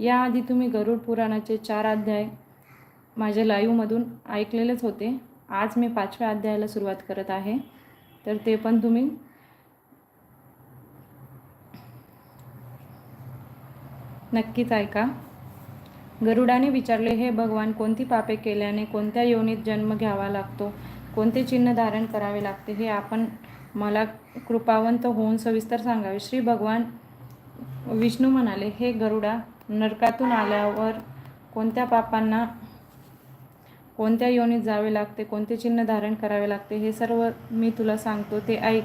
याआधी तुम्ही गरुड पुराणाचे चार अध्याय माझ्या लाईव्हमधून ऐकलेलेच होते. आज मी पाचव्या अध्यायाला सुरुवात करत आहे. तर ते पण तुम्ही नक्कीच ऐका. गरुडाने विचारले हे भगवान कोणती पापे केल्याने कोणत्या योनीत जन्म घ्यावा लागतो? कोणते चिन्ह धारण करावे लागते? हे आपण मला कृपावंत होऊन सविस्तर सांगावे. श्री भगवान विष्णू म्हणाले हे गरुडा नरकातून आल्यावर कोणत्या पापांना कोणत्या योनीत जावे लागते कोणते चिन्ह धारण करावे लागते हे सर्व मी तुला सांगतो. ते ऐक.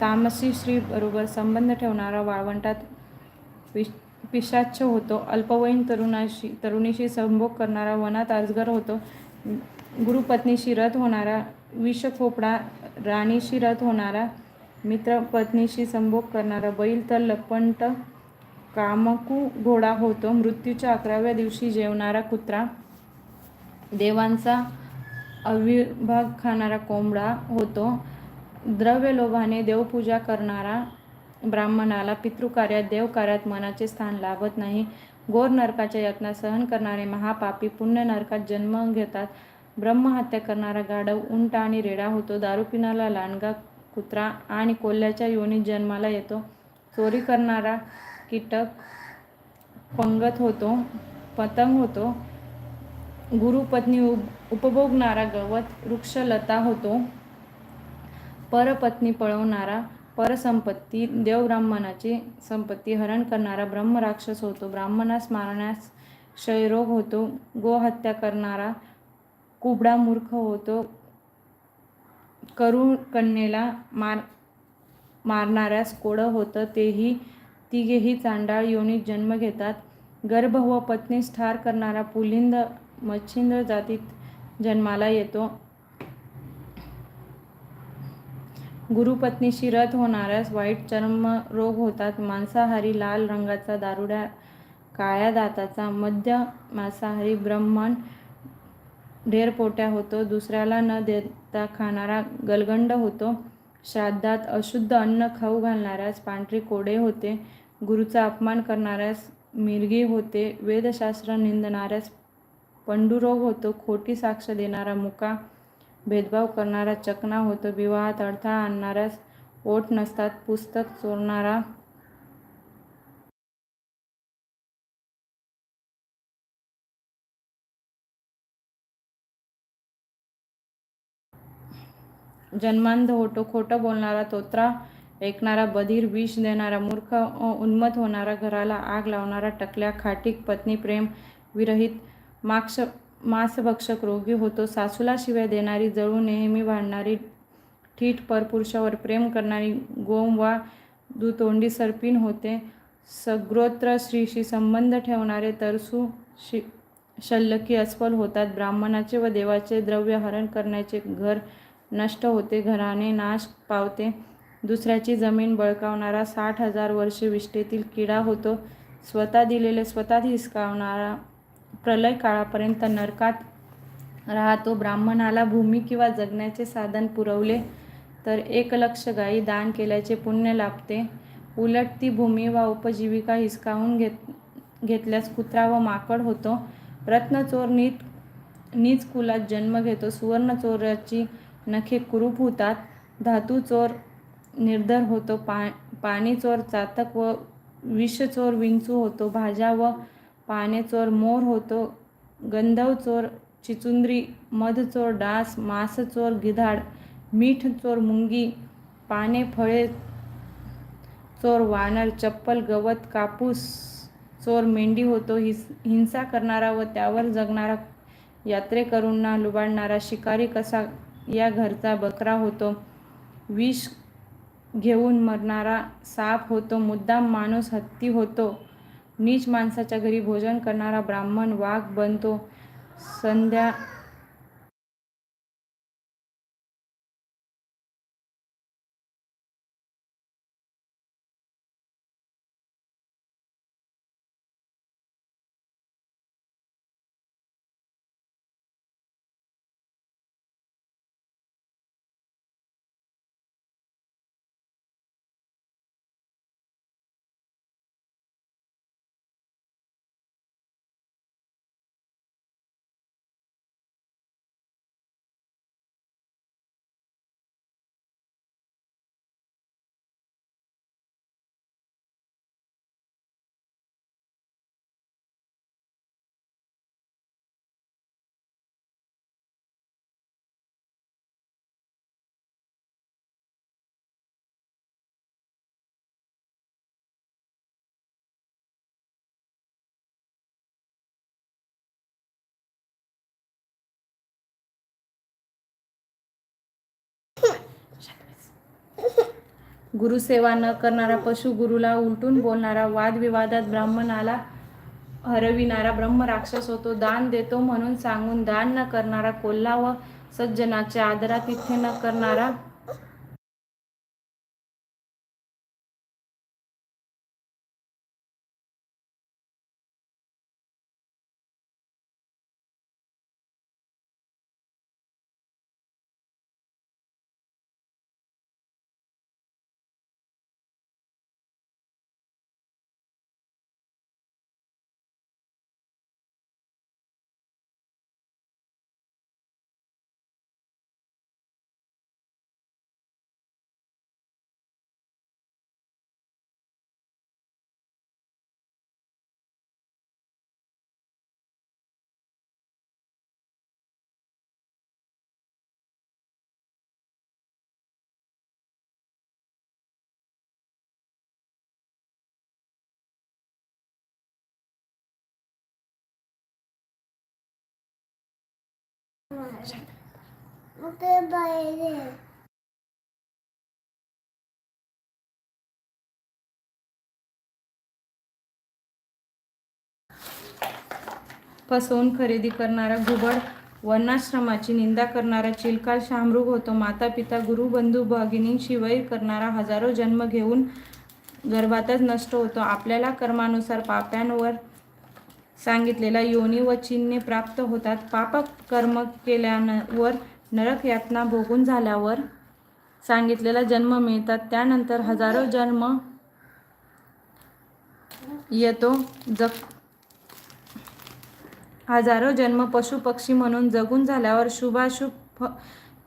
तामसी श्री बरोबर संबंध ठेवणारा वाळवंटात पिश पिशाच्छ होतो. अल्पवयीन तरुणाशी तरुणीशी संभोग करणारा वनात अजगर होतो. गुरुपत्नीशी रथ होणारा विषखोपडा राणीशी रथ होणारा मित्रपत्नीशी संभोग करणारा बैल तर लपंट कामकू घोडा होतो. मृत्यूच्या अकराव्या दिवशी जेवणारा कुत्रा देवांचा अविभाग खाणारा कोंबडा होतो. द्रव्य लोभाने देवपूजा करणारा ब्राह्मणाला पितृकार्यात देवकार्यात मनाचे स्थान लाभत नाही. गोर नरकाच्या यातना सहन करणारे महापापी पुण्य नरकात जन्म घेतात. ब्रह्महत्या करणारा गाढव उंट आणि रेडा होतो. दारू पिणारा लांडगा कुत्रा आणि कोल्ह्याच्या योनीत जन्माला येतो. चोरी करणारा कीटक पंगत होतो पतंग होतो गुरुपत्नी उपभोगणारा गवत वृक्षलता होतो परपत्नी पळवणारा परसंपत्ती देवब्राह्मणाची संपत्ती हरण करणारा ब्रह्मराक्षस होतो ब्राह्मणास मारण्यास क्षयरोग होतो गोहत्या करणारा कुबडा मूर्ख होतो करुण कन्येला मार मारणाऱ्यास कोडं होतं तेही तिघेही चांडाळ योनीत जन्म घेतात. गर्भ व पत्नीस ठार करणारा पुलिंद मच्छिंद्र जातीत जन्माला येतो. गुरुपत्नीशी रथ होणाऱ्यास वाईट चर्मरोग होतात. मांसाहारी लाल रंगाचा दारुड्या काळ्या दाताचा मध्य मांसाहारी ब्राह्मण ढेरपोट्या होतो. दुसऱ्याला न देता खाणारा गलगंड होतो. श्राद्धात अशुद्ध अन्न खाऊ घालणाऱ्यास पांढरे कोडे होते. गुरुचा अपमान करणाऱ्यास मिरगी होते वेदशास्त्र निंदणाऱ्यास पंडुरोग होतो खोटी साक्ष देणारा मुका भेदभाव करणारा चकना होतो विवाहात अडथळा आणणाऱ्यास ओठ नसतात पुस्तक चोरणारा जन्मांध होतो खोटं बोलणारा तोत्रा ऐकणारा बधीर विष देणारा मूर्ख उन्मत होणारा घराला आग लावणारा टकल्या खाटीक पत्नी प्रेम विरहित माक्ष मांसभक्षक रोगी होतो. सासूला शिवाय देणारी जळू नेहमी वाढणारी ठीठ परपुरुषावर प्रेम करणारी गोम वा दुतोंडी सर्पिन होते. सग्रोत्र स्त्रीशी संबंध ठेवणारे तरसू शि शल्यकी अस्फल होतात. ब्राह्मणाचे व देवाचे द्रव्य हरण करण्याचे घर नष्ट होते. घराने नाश पावते. दुसऱ्याची जमीन बळकावणारा साठ हजार वर्षे विष्ठेतील किडा होतो. स्वतः दिलेले स्वतः हिसकावणारा प्रलय काळापर्यंत नरकात राहतो. ब्राह्मणाला भूमी किंवा जगण्याचे साधन पुरवले तर एक लक्ष गायी दान केल्याचे पुण्य लाभते. उलट ती भूमी वा उपजीविका हिसकावून घेत घेतल्यास कुत्रा व माकड होतो. रत्नचोर नीट नीच कुलात जन्म घेतो. सुवर्णचोराची नखे कुरूप होतात. धातू चोर निर्धर होतो. पा पाणी चोर चातक व विषचोर विंचू होतो. भाज्या व पानेचोर मोर होतो. गंधव चोर चिचुंद्री मधचोर डास मांस चोर गिधाड मीठ चोर मुंगी पाने फळे चोर वानर चप्पल गवत कापूस चोर मेंढी होतो. हिस हिंसा करणारा व त्यावर जगणारा यात्रेकरूंना लुबाडणारा शिकारी कसा या घरचा बकरा होतो. विष घेऊन मरणारा साप होतो मुद्दाम माणूस हत्ती होतो. नीच माणसाच्या घरी भोजन करणारा ब्राह्मण वाघ बनतो. संध्या गुरुसेवा न करणारा पशु गुरुला उलटून बोलणारा वादविवादात ब्राह्मणाला हरविणारा ब्रह्म राक्षस होतो. दान देतो म्हणून सांगून दान न करणारा कोल्हा व सज्जनाचे आदरातिथ्य न करणारा ते फसवून खरेदी करणारा घुबड वर्णाश्रमाची निंदा करणारा चिलकाल शामृग होतो. माता पिता गुरु बंधू भगिनींशी करणारा हजारो जन्म घेऊन गर्भातच नष्ट होतो. आपल्याला कर्मानुसार पाप्यांवर सांगितलेला योनी व चिन्हे प्राप्त होतात. पाप कर्म केल्यावर नरक यातना भोगून झाल्यावर सांगितलेला जन्म मिळतात. त्यानंतर हजारो जन्म येतो. जग हजारो जन्म पशु पक्षी म्हणून जगून झाल्यावर शुभाशुभ फ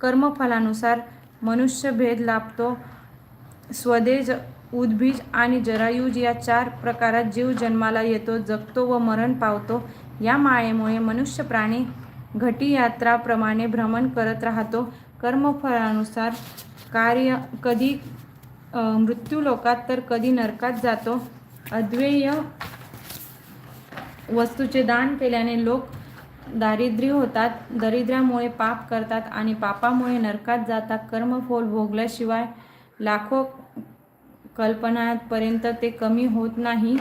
कर्मफलानुसार मनुष्य भेद लाभतो. स्वदेश उद्भिज आणि जरायुज या चार प्रकारात जीव जन्माला येतो जगतो व मरण पावतो. या मायेमुळे मनुष्य प्राणी घटी यात्राप्रमाणे भ्रमण करत राहतो. कर्मफळानुसार कार्य कधी मृत्यूलोकात तर कधी नरकात जातो. अद्वैय वस्तूचे दान केल्याने लोक दारिद्र्य होतात दरिद्र्यामुळे पाप करतात आणि पापामुळे नरकात जातात. कर्मफोल भोगल्याशिवाय लाखो कल्पनापर्यंत ते कमी होत नाही.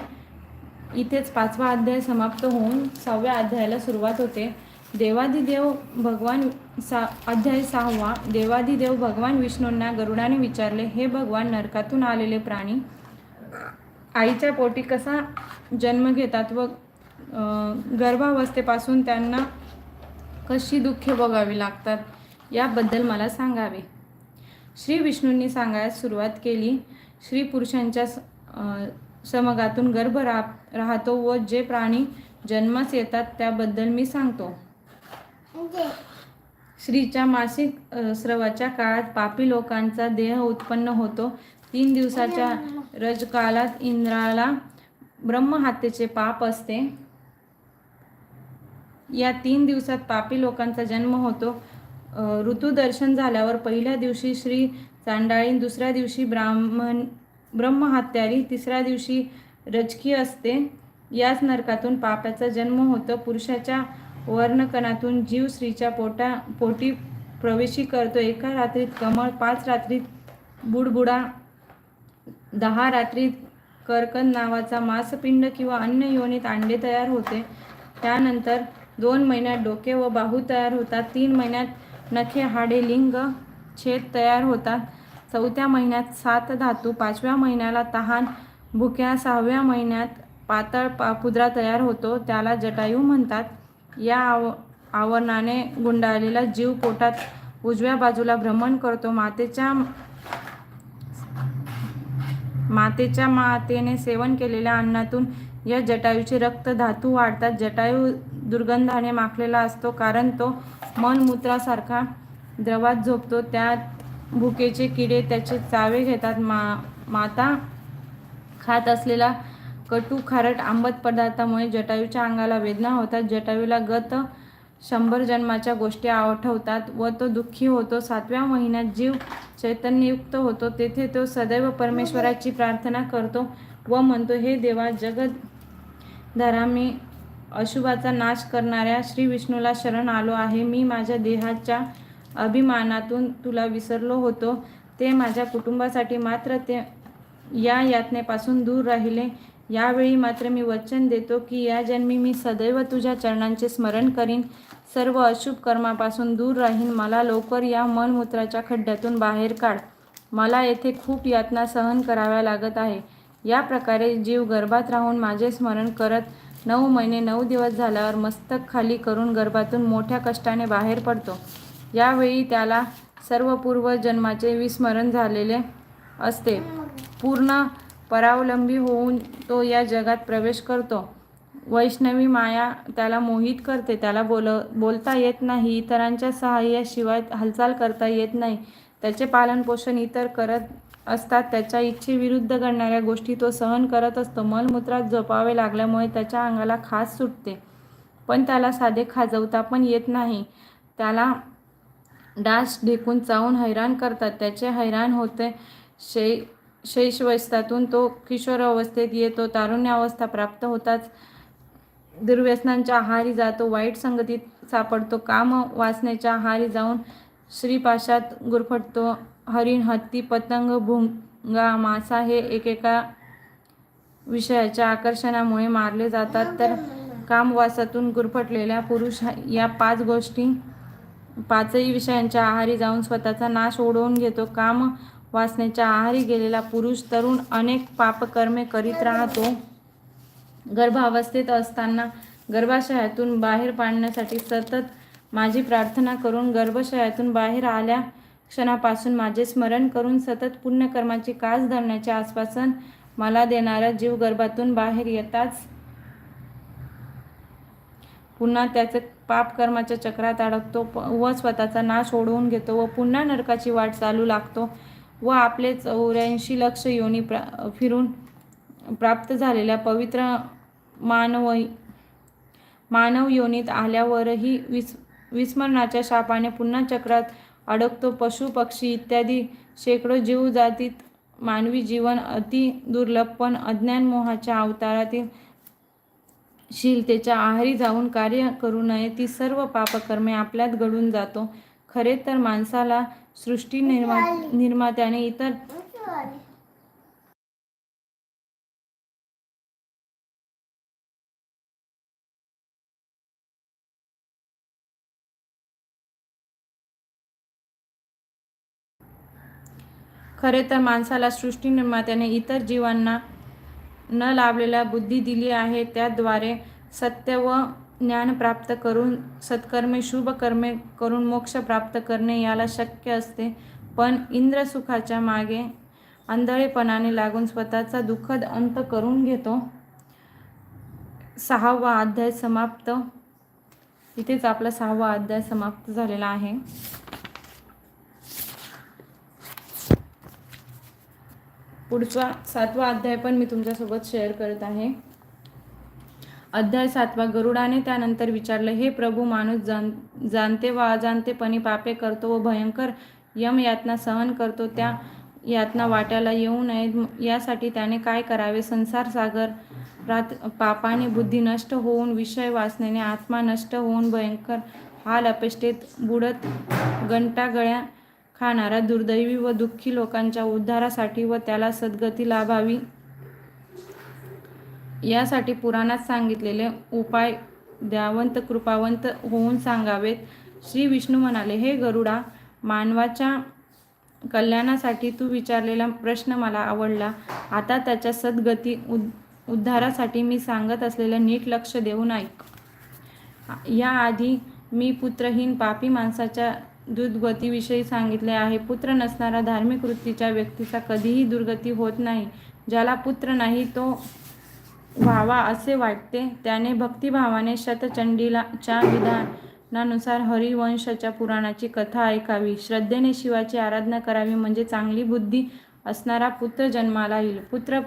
इथेच पाचवा अध्याय समाप्त होऊन सहाव्या अध्यायाला सुरुवात होते. देवादिदेव भगवान सा अध्याय सहावा देवादिदेव भगवान विष्णूंना गरुडाने विचारले हे भगवान नरकातून आलेले प्राणी आईच्या पोटी कसा जन्म घेतात व गर्भावस्थेपासून त्यांना कशी दुःखे भोगावी लागतात? याबद्दल मला सांगावे. श्री विष्णूंनी सांगायला सुरुवात केली श्री पुरुषांच्या समगातून गर्भ रा राहतो व जे प्राणी जन्मास येतात त्याबद्दल मी सांगतो. म्हणजे? स्त्रीच्या मासिक स्रवाच्या काळात पापी लोकांचा देह उत्पन्न होतो. तीन दिवसाच्या रजकालात इंद्राला ब्रह्महत्येचे पाप असते. या तीन दिवसात पापी लोकांचा जन्म होतो. ऋतुदर्शन झाल्यावर पहिल्या दिवशी श्री चांडाळी दुसऱ्या दिवशी ब्राह्मण ब्रह्महत्यारी तिसऱ्या दिवशी रजकी असते. याच नरकातून पापाचा जन्म होतो. पुरुषाच्या वर्णकणातून जीव स्त्रीच्या पोटा पोटी प्रवेशी करतो. एका रात्रीत कमळ पाच रात्रीत बुडबुडा दहा रात्रीत कर्कन नावाचा मांसपिंड किंवा अन्य योनीत अंडे तयार होते. त्यानंतर दोन महिन्यात डोके व बाहू तयार होतात. तीन महिन्यात नखे हाडे लिंग छेद तयार होतात. चौथ्या महिन्यात सात धातू पाचव्या महिन्याला तहान भुक्या सहाव्या महिन्यात पातळ पा पुद्रा तयार होतो. त्याला जटायू म्हणतात. या आव आवरणाने गुंडाळलेला जीव पोटात उजव्या बाजूला भ्रमण करतो. मातेच्या मातेच्या मातेने सेवन केलेल्या अन्नातून या जटायूचे रक्त धातू वाढतात. जटायू दुर्गंधाने माखलेला असतो कारण तो मलमूत्रासारखा द्रवात झोपतो. त्यात भुकेचे किडे त्याचे चावे घेतात. मा माता खात असलेला कटू खारट आंबट पदार्थामुळे जटायूच्या अंगाला वेदना होतात. जटायूला गत शंभर जन्माच्या गोष्टी आठवतात व तो दुःखी होतो. सातव्या महिन्यात जीव चैतन्ययुक्त होतो. तेथे तो सदैव परमेश्वराची प्रार्थना करतो व म्हणतो हे देवा जगत मी अशुभाचा नाश करणाऱ्या श्री विष्णूला शरण आलो आहे. मी माझ्या देहाच्या अभिमानातून तुला विसरलो होतो. ते माझ्या कुटुंबासाठी मात्र ते या यातनेपासून दूर राहिले. यावेळी मात्र मी वचन देतो की या जन्मी मी सदैव तुझ्या चरणांचे स्मरण करीन. सर्व अशुभ कर्मापासून दूर राहीन. मला लवकर या मलमूत्राच्या खड्ड्यातून बाहेर काढ. मला येथे खूप यातना सहन कराव्या लागत आहे. या प्रकारे जीव गर्भात राहून माझे स्मरण करत नऊ महिने नऊ दिवस झाल्यावर मस्तक खाली करून गर्भातून मोठ्या कष्टाने बाहेर पडतो. यावेळी त्याला सर्व पूर्व जन्माचे विस्मरण झालेले असते. पूर्ण परावलंबी होऊन तो या जगात प्रवेश करतो. वैष्णवी माया त्याला मोहित करते. त्याला बोल बोलता येत नाही. इतरांच्या सहाय्याशिवाय हालचाल करता येत नाही. त्याचे पालनपोषण इतर करत असतात. त्याच्या इच्छेविरुद्ध घडणाऱ्या गोष्टी तो सहन करत असतो. मलमूत्रात झोपावे लागल्यामुळे त्याच्या अंगाला खास सुटते. पण त्याला साधे खाजवता पण येत नाही. त्याला डास ढेकून चावून हैराण करतात. त्याचे हैराण होते. शै शैशवस्थातून तो किशोर अवस्थेत येतो. तारुण्यावस्था प्राप्त होताच दुर्व्यसनांच्या आहारी जातो. वाईट संगतीत सापडतो. काम वासनेच्या आहारी जाऊन श्रीपाशात गुरफटतो. हरिण हत्ती पतंग भुंगा मासा हे एकेका विषयाच्या आकर्षणामुळे मारले जातात. तर कामवासातून गुरफटलेल्या पुरुष या पाच गोष्टी पाचही विषयांच्या आहारी जाऊन स्वतःचा नाश ओढवून घेतो. काम वासनेच्या आहारी गेलेला पुरुष तरुण अनेक पापकर्मे करीत राहतो. गर्भावस्थेत असताना गर्भाशयातून बाहेर पाडण्यासाठी सतत माझी प्रार्थना करून गर्भाशयातून बाहेर आल्या क्षणापासून माझे स्मरण करून सतत पुण्यकर्माची कास धरण्याचे आश्वासन मला देणारा जीव गर्भातून बाहेर येताच पुन्हा त्याचे पापकर्माच्या चक्रात अडकतो प- व स्वतःचा नाश ओढवून घेतो व पुन्हा नरकाची वाट चालू लागतो व आपले चौऱ्याऐंशी लक्ष योनी प्रा फिरून प्राप्त झालेल्या पवित्र मानव मानव योनीत आल्यावरही विस विस्मरणाच्या शापाने पुन्हा चक्रात अडकतो. पशु पक्षी इत्यादी शेकडो जीवजातीत मानवी जीवन अति दुर्लभ पण अज्ञान मोहाच्या अवतारातील शीलतेच्या आहारी जाऊन कार्य करू नये ती सर्व पापकर्मे आपल्यात घडून जातो. खरे तर माणसाला सृष्टी निर्मा निर्मात्याने इतर खरे तर माणसाला सृष्टी निर्मात्याने इतर जीवांना न लाभलेल्या बुद्धी दिली आहे त्याद्वारे सत्य व ज्ञान प्राप्त करून सत्कर्मे शुभ कर्मे करून मोक्ष प्राप्त करणे याला शक्य असते. पण इंद्रसुखाच्या मागे आंधळेपणाने लागून स्वतःचा दुःखद अंत करून घेतो. सहावा अध्याय समाप्त. इथेच आपला सहावा अध्याय समाप्त झालेला आहे. पुढचा सातवा अध्याय पण मी तुमच्यासोबत शेअर करत आहे. अध्याय सातवा गरुडाने त्यानंतर विचारलं हे प्रभू माणूस जाण जाणते व अजाणतेपणी पापे करतो व भयंकर यम यातना सहन करतो त्या यातना वाट्याला येऊ नयेत. यासाठी त्याने काय करावे? संसार सागर रात पापाने बुद्धी नष्ट होऊन विषय वासनेने आत्मा नष्ट होऊन भयंकर हाल अपेष्टेत बुडत गंटागळ्या खाणारा दुर्दैवी व दुःखी लोकांच्या उद्धारासाठी व त्याला सद्गती लाभावी. यासाठी पुराणात सांगितलेले उपाय द्यावंत कृपावंत होऊन सांगावेत. श्री विष्णू म्हणाले हे गरुडा मानवाच्या कल्याणासाठी तू विचारलेला प्रश्न मला आवडला. आता त्याच्या सद्गती उद उद्धारासाठी मी सांगत असलेलं नीट लक्ष देऊन ऐक याआधी मी पुत्रहीन पापी माणसाच्या दुर्गतीविषयी सांगितले आहे. पुत्र नसणारा धार्मिक वृत्तीच्या व्यक्तीचा कधीही दुर्गती होत नाही. ज्याला पुत्र नाही तो व्हावा असे वाटते. त्याने भक्तिभावाने शतचंडीला च्या विधानानुसार हरिवंशाच्या पुराणाची कथा ऐकावी. श्रद्धेने शिवाची आराधना करावी म्हणजे चांगली बुद्धी असणारा पुत्र जन्माला येईल. पुत्र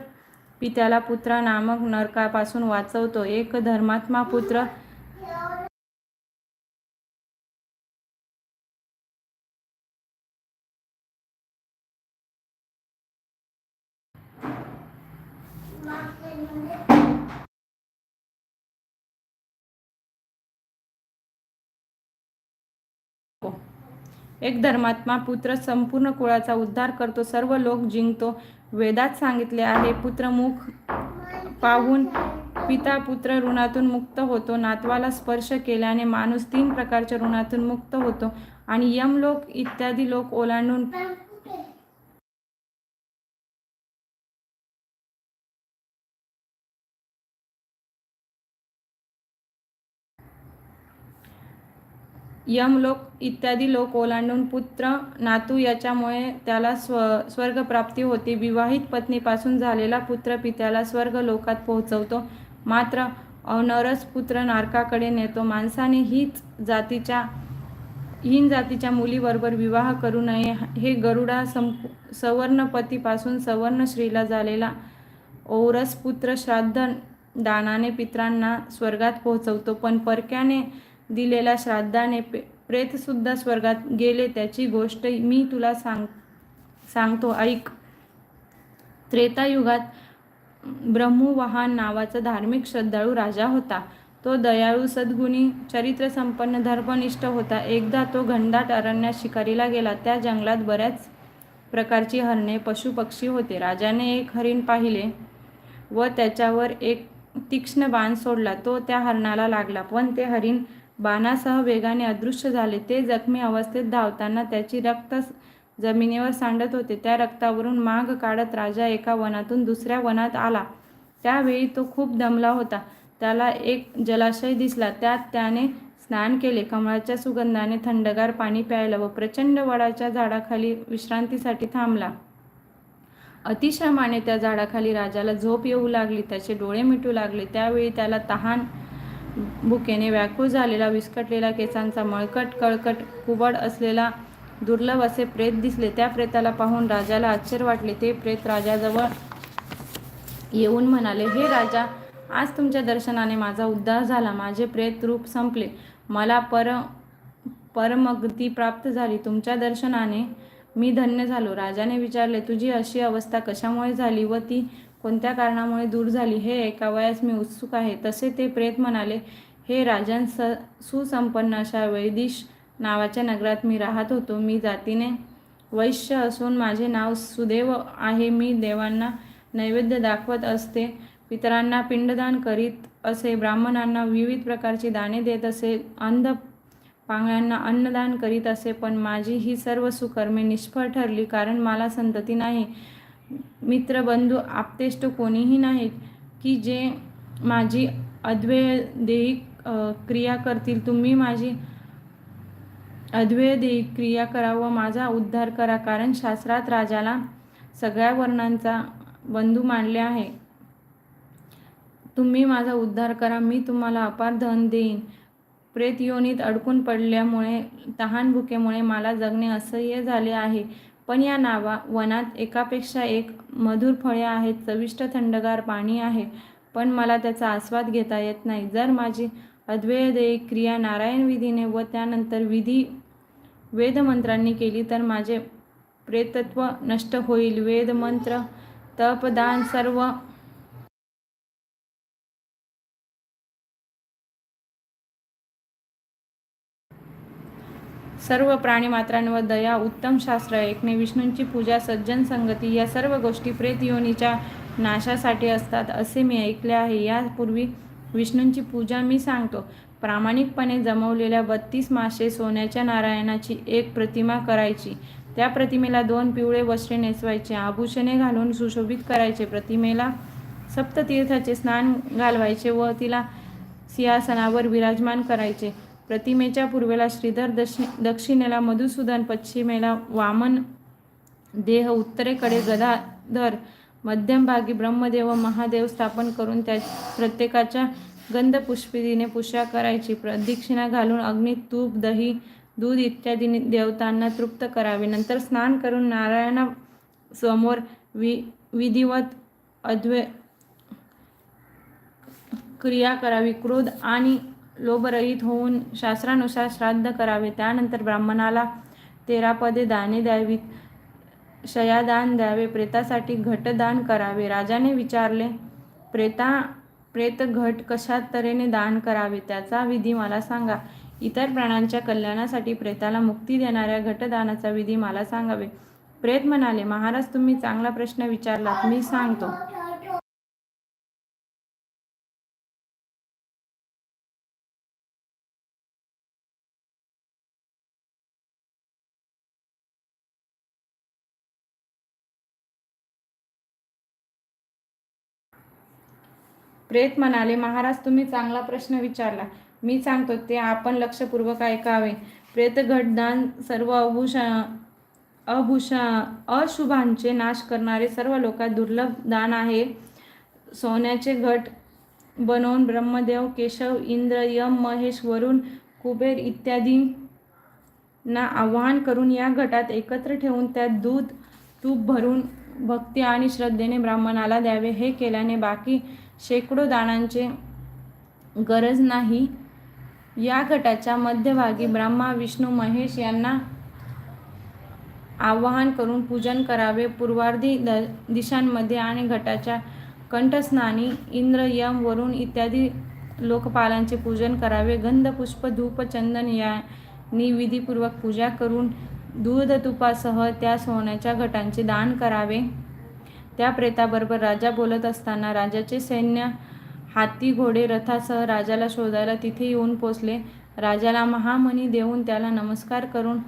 पित्याला पुत्रा नामक नरकापासून वाचवतो. एक धर्मात्मा पुत्र एक धर्मात्मा पुत्र संपूर्ण कुळाचा उद्धार करतो. सर्व लोक जिंकतो. वेदात सांगितले आहे पुत्रमुख पाहून पिता पुत्र ऋणातून मुक्त होतो. नातवाला स्पर्श केल्याने माणूस तीन प्रकारच्या ऋणातून मुक्त होतो. आणि यमलोक इत्यादी लोक ओलांडून यमलोक इत्यादी लोक ओलांडून पुत्र नातू याच्यामुळे त्याला स्व स्वर्गप्राप्ती होते. विवाहित पत्नीपासून झालेला पुत्र पित्याला स्वर्ग लोकात पोहोचवतो. मात्र अनरस पुत्र नारकाकडे नेतो. माणसाने हीच जातीच्या हीन जातीच्या मुलीबरोबर विवाह करू नये. हे गरुडा संप सवर्णपतीपासून सवर्ण झालेला ओरस पुत्र श्राद्ध दानाने पित्रांना स्वर्गात पोहोचवतो. पण परक्याने दिलेल्या श्राद्धाने प्रेतसुद्धा स्वर्गात गेले. त्याची गोष्ट मी तुला सांग सांगतो. ऐक. त्रेतायुगात ब्रह्मवाहन नावाचा धार्मिक श्रद्धाळू राजा होता. तो दयाळू सद्गुणी चरित्रसंपन्न धर्मनिष्ठ होता. एकदा तो घनदाट अरण्यात शिकारीला गेला. त्या जंगलात बऱ्याच प्रकारची हरणे पशुपक्षी होते. राजाने एक हरिण पाहिले व त्याच्यावर एक तीक्ष्ण बाण सोडला. तो त्या हरणाला लागला. पण ते हरिण बाणासह वेगाने अदृश्य झाले. ते जखमी अवस्थेत धावताना त्याची रक्त जमिनीवर सांडत होते. त्या रक्तावरून माग काढत राजा एका वनातून दुसऱ्या वनात आला. त्यावेळी तो खूप दमला होता. त्याला एक जलाशय दिसला. त्यात त्याने स्नान केले. कमळाच्या सुगंधाने थंडगार पाणी प्यायलं व प्रचंड वडाच्या झाडाखाली विश्रांतीसाठी थांबला. अतिश्रमाने त्या झाडाखाली राजाला झोप येऊ लागली. त्याचे डोळे मिटू लागले. त्यावेळी त्याला तहान भुकेने व्याकुळ झालेला विस्कटलेला केसांचा मळकट कळकट कुबड असलेला दुर्लभ असे प्रेत दिसले. त्या प्रेताला पाहून राजाला आश्चर्य वाटले. ते प्रेत राजाजवळ येऊन म्हणाले हे राजा आज तुमच्या दर्शनाने माझा उद्धार झाला. माझे प्रेत रूप संपले. मला पर परमगती प्राप्त झाली. तुमच्या दर्शनाने मी धन्य झालो. राजाने विचारले तुझी अशी अवस्था कशामुळे झाली व ती कोणत्या कारणामुळे दूर झाली? हे ऐकावयास मी उत्सुक आहे. तसे ते प्रेत म्हणाले हे राजन स सुसंपन्न अशा वैदिश नावाच्या नगरात मी राहत होतो. मी जातीने वैश्य असून माझे नाव सुदेव आहे. मी देवांना नैवेद्य दाखवत असते. पितरांना पिंडदान करीत असे ब्राह्मणांना विविध प्रकारची दाने देत असे अंध पांगळ्यांना अन्नदान करीत असे. पण माझी ही सर्व सुकर्मे निष्फळ ठरली कारण मला संतती नाही. मित्रबंधू आप्तेष्ट कोणीही नाहीत की जे माझी अद्वैदेही क्रिया करतील. तुम्ही माझी अद्वैदेही क्रिया करा व माझा उद्धार करा कारण शास्त्रात राजाला सगळ्या वर्णांचा बंधू मानले आहे. तुम्ही माझा उद्धार करा मी तुम्हाला अपार धन देईन. प्रेत योनीत अडकून पडल्यामुळे तहान भुकेमुळे मला जगणे असह्य झाले आहे. पण या नावा वनात एकापेक्षा एक मधुर फळे आहेत चविष्ट थंडगार पाणी आहे पण मला त्याचा आस्वाद घेता येत नाही. जर माझी अद्वैदेय क्रिया नारायण विधीने व त्यानंतर विधी वेदमंत्रांनी केली तर माझे प्रेतत्व नष्ट होईल. वेदमंत्र तपदान सर्व सर्व प्राणीमात्रांवर दया उत्तम शास्त्र ऐकणे विष्णूंची पूजा सज्जन संगती या सर्व गोष्टी प्रेत योनीच्या नाशासाठी असतात असे मी ऐकले आहे. यापूर्वी विष्णूंची पूजा मी सांगतो. प्रामाणिकपणे जमवलेल्या बत्तीस मासे सोन्याच्या नारायणाची एक प्रतिमा करायची. त्या प्रतिमेला दोन पिवळे वस्त्रे नेसवायचे आभूषणे घालून सुशोभित करायचे प्रतिमेला सप्ततीर्थाचे स्नान घालवायचे व तिला सिंहासनावर विराजमान करायचे. प्रतिमेच्या पूर्वेला श्रीधर दक्षि दक्षिणेला मधुसूदन पश्चिमेला वामन देह उत्तरेकडे गदाधर मध्यमभागी ब्रह्मदेव व महादेव स्थापन करून त्या प्रत्येकाच्या गंधपुष्पिदीने पूजा करायची. प्रदक्षिणा घालून अग्नी तूप दही दूध इत्यादी देवतांना तृप्त करावे. नंतर स्नान करून नारायणा समोर वि विधिवत अद्वै क्रिया करावी. क्रोध आणि लोभरहित होऊन शास्त्रानुसार श्राद्ध करावे. त्यानंतर ब्राह्मणाला तेरा पदे दाने द्यावीत शयादान द्यावे. प्रेतासाठी घटदान करावे. राजाने विचारले प्रेता प्रेत घट कशा तऱ्हेने दान करावे? त्याचा विधी मला सांगा. इतर प्राण्यांच्या कल्याणासाठी प्रेताला मुक्ती देणाऱ्या घटदानाचा विधी मला सांगावे. प्रेत म्हणाले महाराज तुम्ही चांगला प्रश्न विचारलात. मी सांगतो. प्रेत म्हणाले महाराज तुम्ही चांगला प्रश्न विचारला. मी सांगतो ते आपण लक्षपूर्वक ऐकावे. प्रेत घटदान सर्व अभूषा अभूषा अशुभांचे नाश करणारे सर्व लोकात दुर्लभ दान आहे. सोन्याचे घट बनवून ब्रह्मदेव केशव इंद्र यम महेश वरुण कुबेर इत्यादींना आवाहन करून या घटात एकत्र ठेवून त्यात दूध तूप भरून भक्ती आणि श्रद्धेने ब्राह्मणाला द्यावे. हे केल्याने बाकी शेकडो दानांचे गरज नाही. या गटाच्या मध्यभागी ब्रह्मा विष्णू महेश यांना आवाहन करून पूजन करावे. पूर्वार्धी द दिशांमध्ये आणि घटाच्या कंठस्नानी इंद्र यम वरुण इत्यादी लोकपालांचे पूजन करावे. गंधपुष्प धूप चंदन या विधीपूर्वक पूजा करून दूध तुपासह त्या सोन्याच्या घटांचे दान करावे. त्या प्रेताबरोबर राजा बोलत असताना राजाचे सैन्य हाती घोडे रथासह राजाला शोधायला तिथे येऊन पोचले. राजाला महामनी देऊन त्याला नमस्कार करून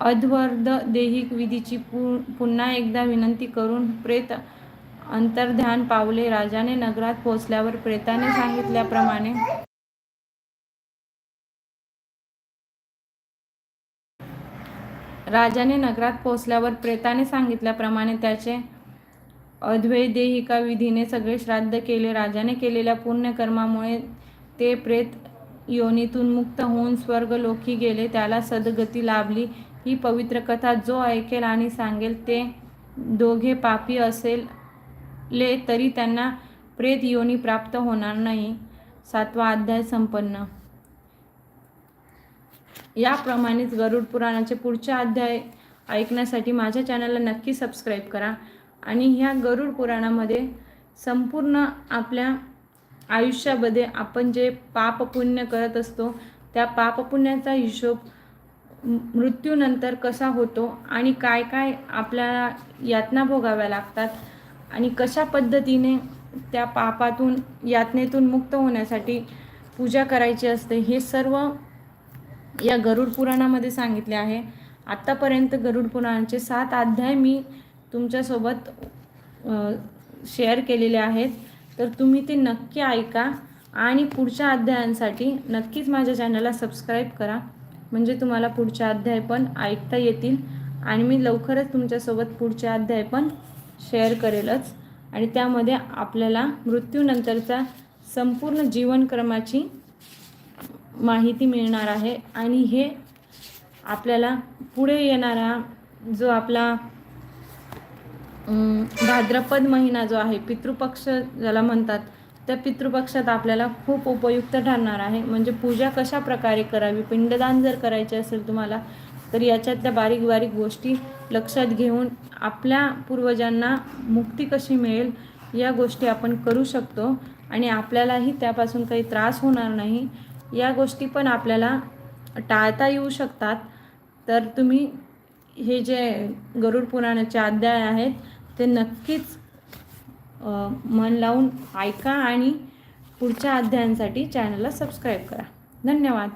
अध्वर्ध देहिक विधीची पु पुन्हा एकदा विनंती करून प्रेत अंतर्ध्यान पावले. राजाने नगरात पोचल्यावर प्रेताने सांगितल्याप्रमाणे राजाने नगरात पोचल्यावर प्रेताने सांगितल्याप्रमाणे त्याचे अद्वैदेहिका विधीने सगळे श्राद्ध केले. राजाने केलेल्या पुण्यकर्मामुळे ते प्रेत योनीतून मुक्त होऊन स्वर्गलोकी गेले. त्याला सद्गती लाभली. ही पवित्र कथा जो ऐकेल आणि सांगेल ते दोघे पापी असेल ले तरी त्यांना प्रेत योनी प्राप्त होणार नाही. सातवा अध्याय संपन्न. याप्रमाणेच गरुड पुराणाचे पुढचे अध्याय ऐकण्यासाठी माझ्या चॅनलला नक्की सबस्क्राईब करा आणि ह्या गरुड पुराणामध्ये संपूर्ण आपल्या आयुष्यामध्ये आपण जे पाप पुण्य करत असतो त्या पाप पुण्याचा हिशोब मृत्यूनंतर कसा होतो आणि काय काय आपल्याला यातना भोगाव्या लागतात आणि कशा पद्धतीने त्या पापातून यातनेतून मुक्त होण्यासाठी पूजा करायची असते हे सर्व या गरुड पुराणामध्ये सांगितले आहे. आत्तापर्यंत गरुड पुराणाचे सात अध्याय मी तुमच्यासोबत शेअर केलेले आहेत. तर तुम्ही ते नक्की ऐका आणि पुढच्या अध्यायांसाठी नक्कीच माझ्या चॅनलला सबस्क्राईब करा. म्हणजे तुम्हाला पुढच्या अध्याय पण ऐकता येतील आणि मी लवकरच तुमच्यासोबत पुढचे अध्याय पण शेअर करेलच. आणि त्यामध्ये आपल्याला मृत्यूनंतरचा संपूर्ण जीवनक्रमाची माहिती मिळणार आहे आणि हे आपल्याला पुढे येणारा जो आपला भाद्रपद महिना जो आहे पितृपक्ष ज्याला म्हणतात त्या पितृपक्षात आपल्याला खूप उपयुक्त ठरणार आहे. म्हणजे पूजा कशा प्रकारे करावी? पिंडदान जर करायचे असेल तुम्हाला तर याच्यातल्या बारीक बारीक गोष्टी लक्षात घेऊन आपल्या पूर्वजांना मुक्ती कशी मिळेल या गोष्टी आपण करू शकतो. आणि आपल्यालाही त्यापासून काही त्रास होणार नाही. या गोष्टी पण आपल्याला टाळता येऊ शकतात. तर तुम्ही हे जे गरुड पुराणाचे अध्याय आहेत ते नक्कीच मन लावून ऐका आणि पुढच्या अध्यायांसाठी चॅनलला सबस्क्राईब करा. धन्यवाद.